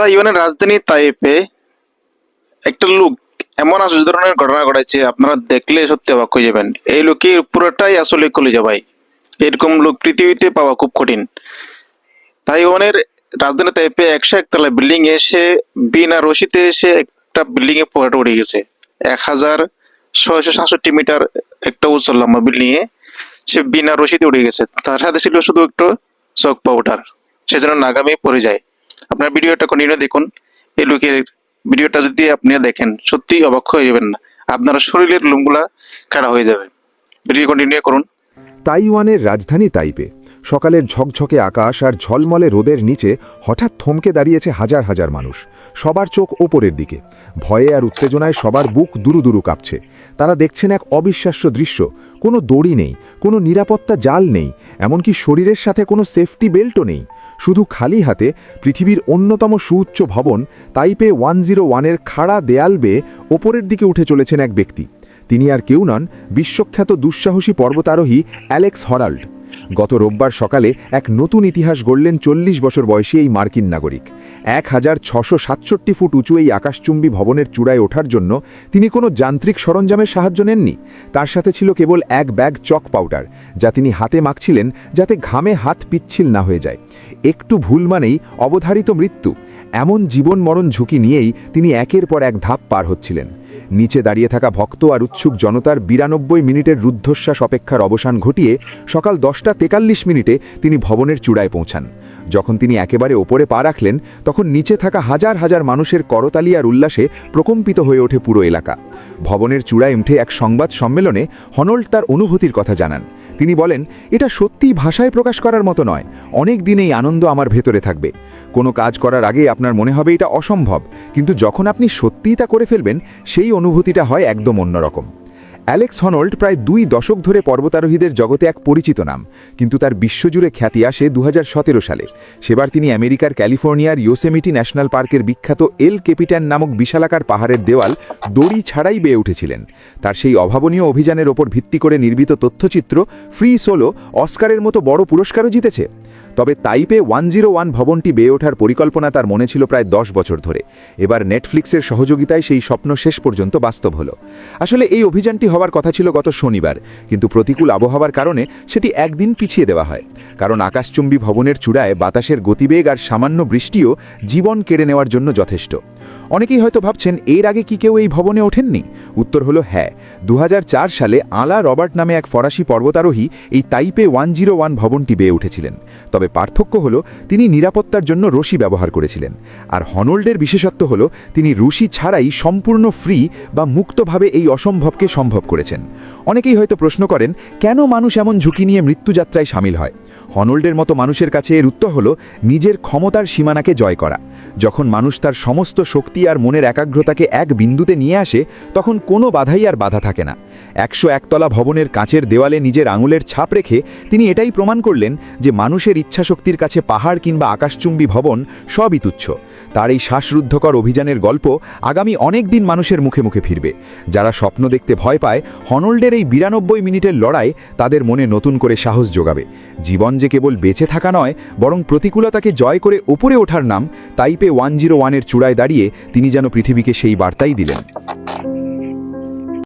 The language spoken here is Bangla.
তাইওয়ানের রাজধানী তাইপে একটা লোক, এমন আশ্চর্য ধরনের ঘটনা ঘটাচ্ছে আপনারা দেখলে সত্যি অবাক হয়ে যাবেন। এই লোকের পুরোটাই আসলে কলিজা ভাই। এরকম লোক পৃথিবীতে পাওয়া খুব কঠিন। তাইওয়ানের রাজধানী তাইপে একশো একতলা বিল্ডিং এসে বিনা রশিতে এসে একটা বিল্ডিং এ পড়ে উঠে গেছে। এক হাজার ছয়শো সাতষট্টি মিটার একটা উজ্জ্বল লম্বা বিল্ডিং এ সে বিনা রশিতে উঠে গেছে। তার সাথে ছিল শুধু একটু চক পাউডার সেজন্য নাগামী পড়ে যায়। আপনার ভিডিওটা কন্টিনিউ দেখুন। এই লোকের ভিডিওটা যদি আপনি দেখেন সত্যি অবাক হয়ে যাবেন না। আপনার শরীরের লুমগুলা খাড়া হয়ে যাবে। ভিডিও কন্টিনিউ করুন। তাইওয়ানের রাজধানী তাইপে। সকালের ঝকঝকে আকাশ আর ঝলমলে রোদের নিচে হঠাৎ থমকে দাঁড়িয়েছে হাজার হাজার মানুষ। সবার চোখ ওপরের দিকে। ভয়ে আর উত্তেজনায় সবার বুক দুরু দুরু কাঁপছে। তারা দেখছেন এক অবিশ্বাস্য দৃশ্য। কোনো দড়ি নেই, কোনো নিরাপত্তা জাল নেই, এমনকি শরীরের সাথে কোনো সেফটি বেল্টও নেই। শুধু খালি হাতে পৃথিবীর অন্যতম সুউচ্চ ভবন তাইপে ওয়ান জিরো ওয়ানের খাড়া দেয়াল বেয়ে ওপরের দিকে উঠে চলেছেন এক ব্যক্তি। তিনি আর কেউ নন, বিশ্বখ্যাত দুঃসাহসী পর্বতারোহী অ্যালেক্স হরাল্ড। গত রোববার সকালে এক নতুন ইতিহাস গড়লেন চল্লিশ বছর বয়সী এই মার্কিন নাগরিক। এক হাজার ছশো সাতষট্টি ফুট উঁচু এই আকাশচুম্বী ভবনের চূড়ায় ওঠার জন্য তিনি কোনো যান্ত্রিক সরঞ্জামের সাহায্য নেননি। তার সাথে ছিল কেবল এক ব্যাগ চক পাউডার, যা তিনি হাতে মাখছিলেন যাতে ঘামে হাত পিচ্ছিল না হয়ে যায়। একটু ভুল মানেই অবধারিত মৃত্যু, এমন জীবন মরণ ঝুঁকি নিয়েই তিনি একের পর এক ধাপ পার হচ্ছিলেন। নিচে দাঁড়িয়ে থাকা ভক্ত আর উৎসুক জনতার বিরানব্বই মিনিটের রুদ্ধশ্বাস অপেক্ষার অবসান ঘটিয়ে সকাল দশটা তেতাল্লিশ মিনিটে তিনি ভবনের চূড়ায় পৌঁছান। যখন তিনি একেবারে ওপরে পা রাখলেন, তখন নিচে থাকা হাজার হাজার মানুষের করতালি আর উল্লাসে প্রকম্পিত হয়ে ওঠে পুরো এলাকা। ভবনের চূড়ায় উঠে এক সংবাদ সম্মেলনে হনল্ড তার অনুভূতির কথা জানান। তিনি বলেন, এটা সত্যিই ভাষায় প্রকাশ করার মতো নয়। অনেক দিন এই আনন্দ আমার ভেতরে থাকবে। কোনো কাজ করার আগে আপনার মনে হবে এটা অসম্ভব। কিন্তু যখন আপনি সত্যিই তা করে ফেলবেন, সেই অনুভূতিটা হয় একদম অন্যরকম। অ্যালেক্স হনল্ড প্রায় দুই দশক ধরে পর্বতারোহীদের জগতে এক পরিচিত নাম, কিন্তু তার বিশ্বজুড়ে খ্যাতি আসে দু হাজার সতেরো সালে। সেবার তিনি আমেরিকার ক্যালিফোর্নিয়ার ইয়োসেমিটি ন্যাশনাল পার্কের বিখ্যাত এল কেপিটান নামক বিশালাকার পাহাড়ের দেওয়াল দড়ি ছাড়াই বেয়ে উঠেছিলেন। তার সেই অভাবনীয় অভিযানের ওপর ভিত্তি করে নির্মিত তথ্যচিত্র ফ্রি সোলো অস্কারের মতো বড় পুরস্কারও জিতেছে। তবে তাইপে ওয়ান জিরো ওয়ান ভবনটি বেয়ে ওঠার পরিকল্পনা তার মনে ছিল প্রায় দশ বছর ধরে। এবার নেটফ্লিক্সের সহযোগিতায় সেই স্বপ্ন শেষ পর্যন্ত বাস্তব হলো। আসলে এই অভিযানটি হওয়ার কথা ছিল গত শনিবার, কিন্তু প্রতিকূল আবহাওয়ার কারণে সেটি একদিন পিছিয়ে দেওয়া হয়। কারণ আকাশচুম্বী ভবনের চূড়ায় বাতাসের গতিবেগ আর সামান্য বৃষ্টিও জীবন কেড়ে নেওয়ার জন্য যথেষ্ট। অনেকেই হয়তো ভাবছেন, এর আগে কি কেউ এই ভবনে ওঠেননি? উত্তর হলো হ্যাঁ। দু হাজার চার সালে আলা রবার্ট নামে এক ফরাসি পর্বতারোহী এই তাইপে ওয়ান জিরো ওয়ান ভবনটি বেয়ে উঠেছিলেন। তবে পার্থক্য হল তিনি নিরাপত্তার জন্য রশি ব্যবহার করেছিলেন। আর হনল্ডের বিশেষত্ব হল তিনি রশি ছাড়াই সম্পূর্ণ ফ্রি বা মুক্তভাবে এই অসম্ভবকে সম্ভব করেছেন। অনেকেই হয়তো প্রশ্ন করেন, কেন মানুষ এমন ঝুঁকি নিয়ে মৃত্যুযাত্রায় সামিল হয়? হনোল্ডের মতো মানুষের কাছে এর উত্তর হল, নিজের ক্ষমতার সীমানাকে জয় করা। যখন মানুষ তার সমস্ত শক্তি আর মনের একাগ্রতাকে এক বিন্দুতে নিয়ে আসে, তখন কোনো বাধাই আর বাধা থাকে না। একশো একতলা ভবনের কাঁচের দেওয়ালে নিজের আঙুলের ছাপ রেখে তিনি এটাই প্রমাণ করলেন যে মানুষের ইচ্ছাশক্তির কাছে পাহাড় কিংবা আকাশচুম্বী ভবন সবই তুচ্ছ। তার এই শ্বাসরুদ্ধকর অভিযানের গল্প আগামী অনেক দিন মানুষের মুখে মুখে ফিরবে। যারা স্বপ্ন দেখতে ভয় পায়, হনল্ডের এই বিরানব্বই মিনিটের লড়াই তাদের মনে নতুন করে সাহস যোগাবে। জীবন যে কেবল বেঁচে থাকা নয়, বরং প্রতিকূলতাকে জয় করে ওপরে ওঠার নাম, তাইপে ওয়ান জিরো ওয়ানের চূড়ায় দাঁড়িয়ে তিনি যেন পৃথিবীকে সেই বার্তাই দিলেন।